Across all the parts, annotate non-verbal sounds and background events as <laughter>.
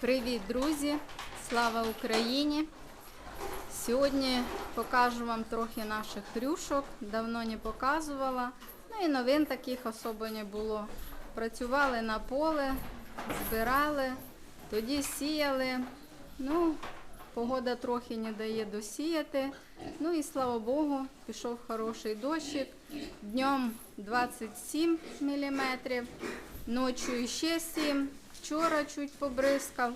Привіт, друзі! Слава Україні! Сьогодні покажу вам трохи наших хрюшок. Давно не показувала. Ну і новин таких особо не було. Працювали на поле, збирали, тоді сіяли. Ну, погода трохи не дає досіяти. Ну і слава Богу, пішов хороший дощик. Днем 27 мм, ночі ще 7 Вчора чуть побризкав.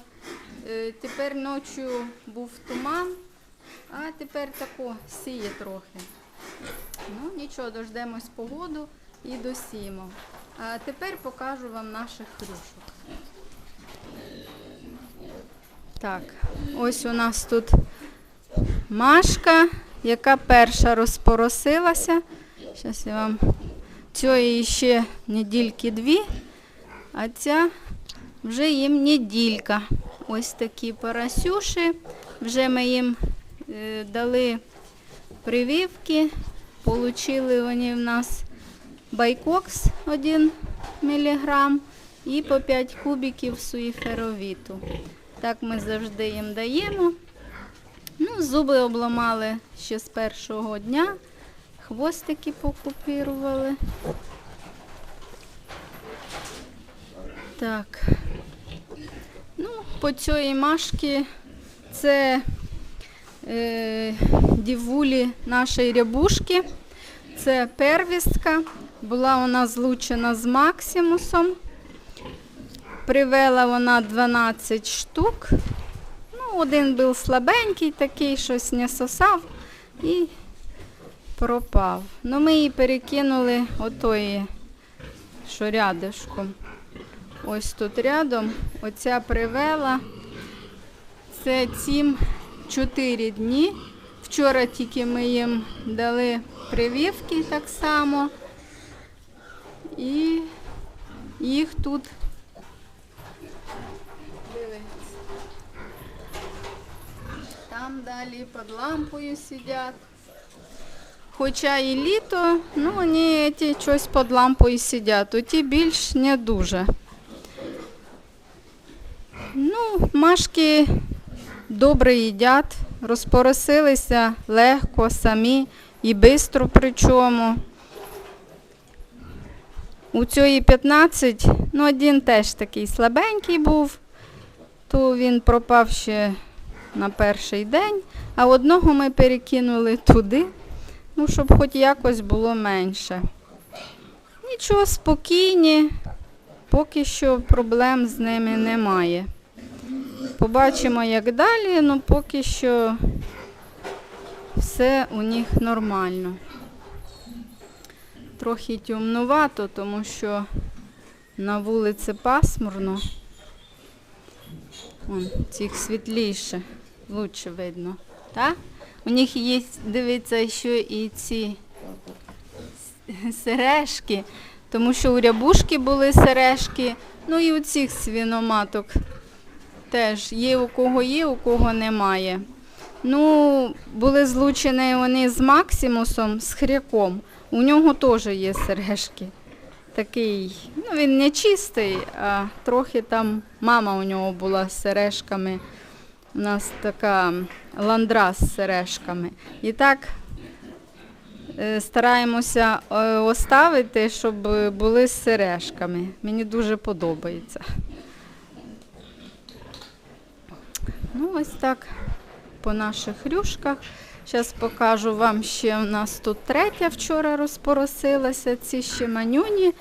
Е, Тепер ночі був туман, а тепер тако сіє трохи. Ну, нічого, дождемось погоду і досіємо. А тепер покажу вам наших хрюшок. Так, ось у нас тут Машка, яка перша розпоросилася. Зараз я вам цієї ще недільки дві, а ця вже їм неділька. Ось такі поросюші. Вже ми їм е, дали прививки. Получили вони в нас байкокс 1 мг і по 5 кубиків суїферовіту. Так ми завжди їм даємо. Ну, зуби обламали ще з першого дня. Хвостики покупірували. Так. По цій машки це е, дівулі нашої рябушки. Це первістка. Була вона злучена з Максимусом. Привела вона 12 штук. Ну, один був слабенький, такий, щось не сосав і пропав. Ну, ми її перекинули отої, що рядишком. Ось тут рядом. Оця привела. Це цим 4 дні. Вчора тільки ми їм дали прививки так само. І їх тут. Дивіться. Там далі під лампою сидять. Хоча і літо, ну вони ті щось під лампою сидять, оті більш не дуже. Ну, машки добре їдять, розпоросилися легко, самі і швидко причому. У цієї 15, ну один теж такий слабенький був, то він пропав ще на перший день, а одного ми перекинули туди, ну, щоб хоч якось було менше. Нічого, спокійні, поки що проблем з ними немає. Побачимо, як далі, ну поки що все у них нормально. Трохи темнувато, тому що на вулиці пасмурно. Вон, цих світліше, лучше видно. Так? У них є, дивіться, ще і ці сережки, тому що у рябушки були сережки, ну і у цих свіноматок теж є у кого є, у кого немає. Ну, були злучені вони з Максимусом, з хряком. У нього теж є сережки. Такий, ну він не чистий, а трохи там мама у нього була з сережками. У нас така ландра з сережками. І так е, стараємося е, оставити, щоб були з сережками. Мені дуже подобається. Ну, ось так по наших рюшках. Зараз покажу вам ще у нас тут третя вчора розпоросилася. Ці ще манюні.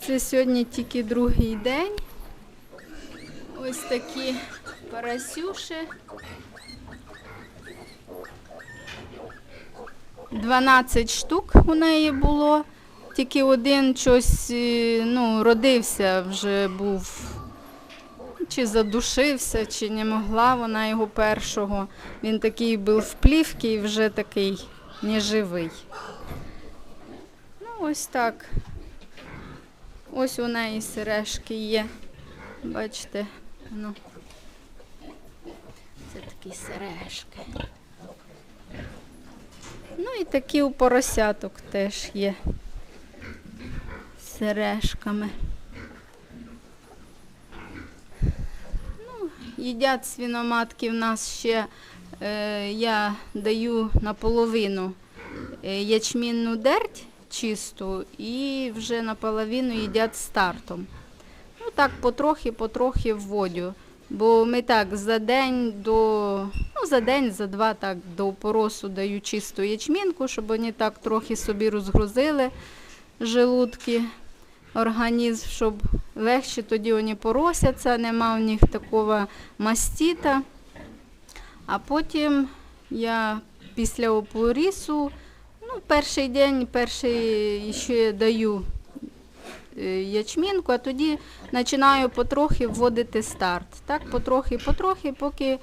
Це сьогодні тільки другий день. Ось такі парасюші. 12 штук у неї було. Тільки один щось е, ну, родився, вже був чи задушився, чи не могла вона його першого. Він такий був в плівці і вже такий неживий. Ну, ось так. Ось у неї сережки є. Бачите, ну. Це такі сережки. Ну і такі у поросяток теж є. Сережками. Їдять свиноматки в нас ще, е, я даю наполовину е, ячмінну дерть чисту і вже наполовину їдять стартом. Ну так, потрохи, потрохи вводю. Бо ми так за день до, ну за день, за два так до поросу даю чисту ячмінку, щоб вони так трохи собі розгрузили желудки, організм, щоб легше тоді вони поросяться, нема в них такого мастіта. А потім я після опорісу, ну, перший день, перший ще даю е, ячмінку, а тоді починаю потрохи вводити старт. Так, потрохи, потрохи, поки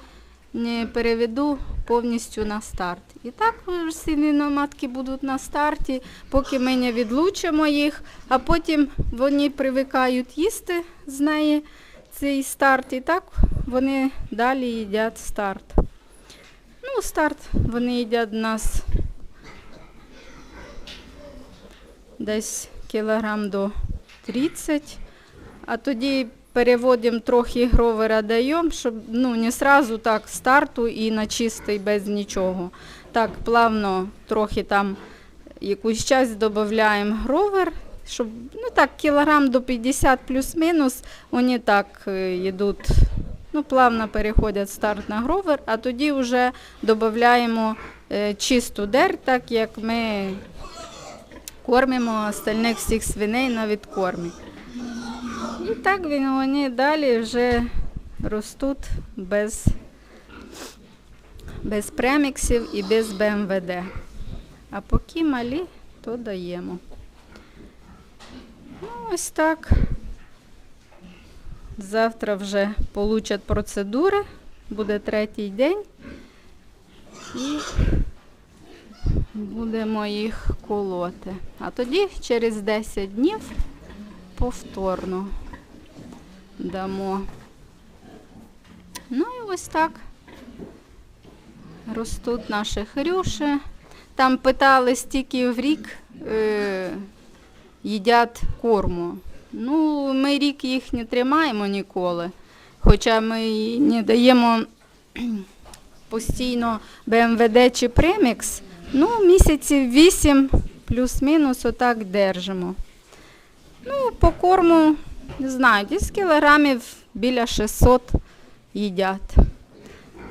переведу повністю на старт. І так свиноматки будуть на старті, поки ми не відлучимо їх, а потім вони привикають їсти з неї цей старт. І так вони далі їдять старт. Ну, старт вони їдять у нас десь кілограм до 30, а тоді переводимо трохи гровера даємо, щоб ну, не сразу так старту і на чистий без нічого. Так, плавно трохи там якусь час додаємо гровер, щоб ну так, кілограм до 50 плюс-мінус, вони так е, йдуть, ну, плавно переходять старт на гровер, а тоді вже додаємо е, чисту дерть, так як ми кормимо остальних всіх свиней на відкормі. І так вони далі вже ростуть без, без преміксів і без БМВД. А поки малі, то даємо. Ну, ось так. Завтра вже получать процедури, буде третій день. І будемо їх колоти. А тоді через 10 днів повторно дамо. Ну і ось так ростуть наші хрюші. Там питали, стільки в рік е, їдять корму. Ну, ми рік їх не тримаємо ніколи. Хоча ми не даємо <clears throat> постійно БМВД чи премікс, ну, місяців 8 плюс-мінус отак держимо. Ну, по корму, не знаю, десь кілограмів біля 600 їдять.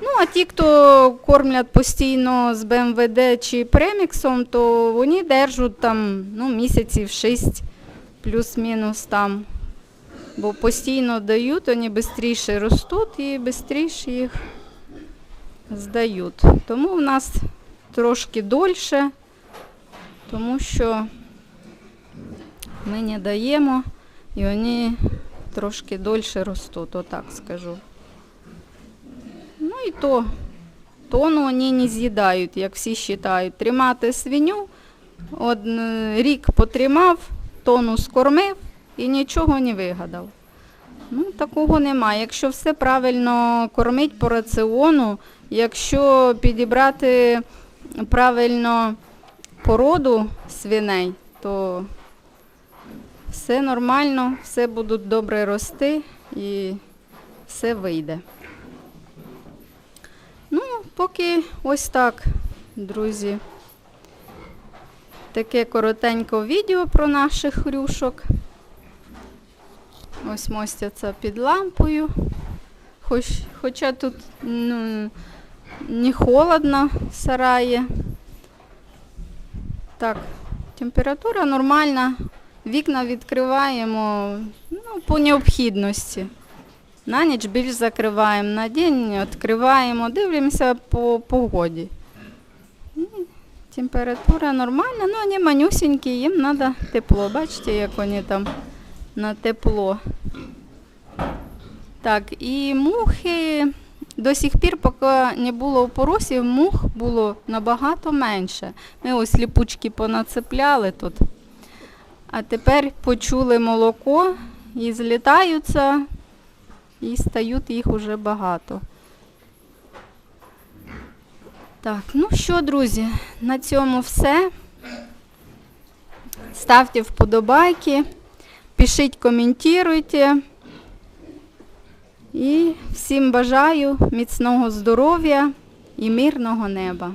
Ну, а ті, хто кормлять постійно з БМВД чи преміксом, то вони держать там ну, місяців 6 плюс-мінус там. Бо постійно дають, вони швидше ростуть і швидше їх здають. Тому в нас трошки дольше, тому що ми не даємо і вони трошки дольше ростуть, отак скажу. Ну і то, тону вони не з'їдають, як всі вважають. Тримати свиню, от, е, рік потримав, тону скормив і нічого не вигадав. Ну, такого немає. Якщо все правильно кормить по раціону, якщо підібрати правильно породу свиней, то все нормально, все будуть добре рости і все вийде. Ну, поки ось так, друзі. Таке коротеньке відео про наших хрюшок. Ось мостяться під лампою. Хоч, хоча тут ну, не холодно в сараї. Так, температура нормальна. Вікна відкриваємо ну, по необхідності. На ніч більш закриваємо, на день відкриваємо, дивимося по погоді. Температура нормальна, ну вони манюсенькі, їм треба тепло. Бачите, як вони там на тепло. Так, і мухи до сих пір, поки не було опоросів, мух було набагато менше. Ми ось ліпучки понацепляли тут. А тепер почули молоко і злітаються, і стають їх уже багато. Так, ну що, друзі, на цьому все. Ставте вподобайки, пишіть, коментуйте. І. Всім бажаю міцного здоров'я і мирного неба.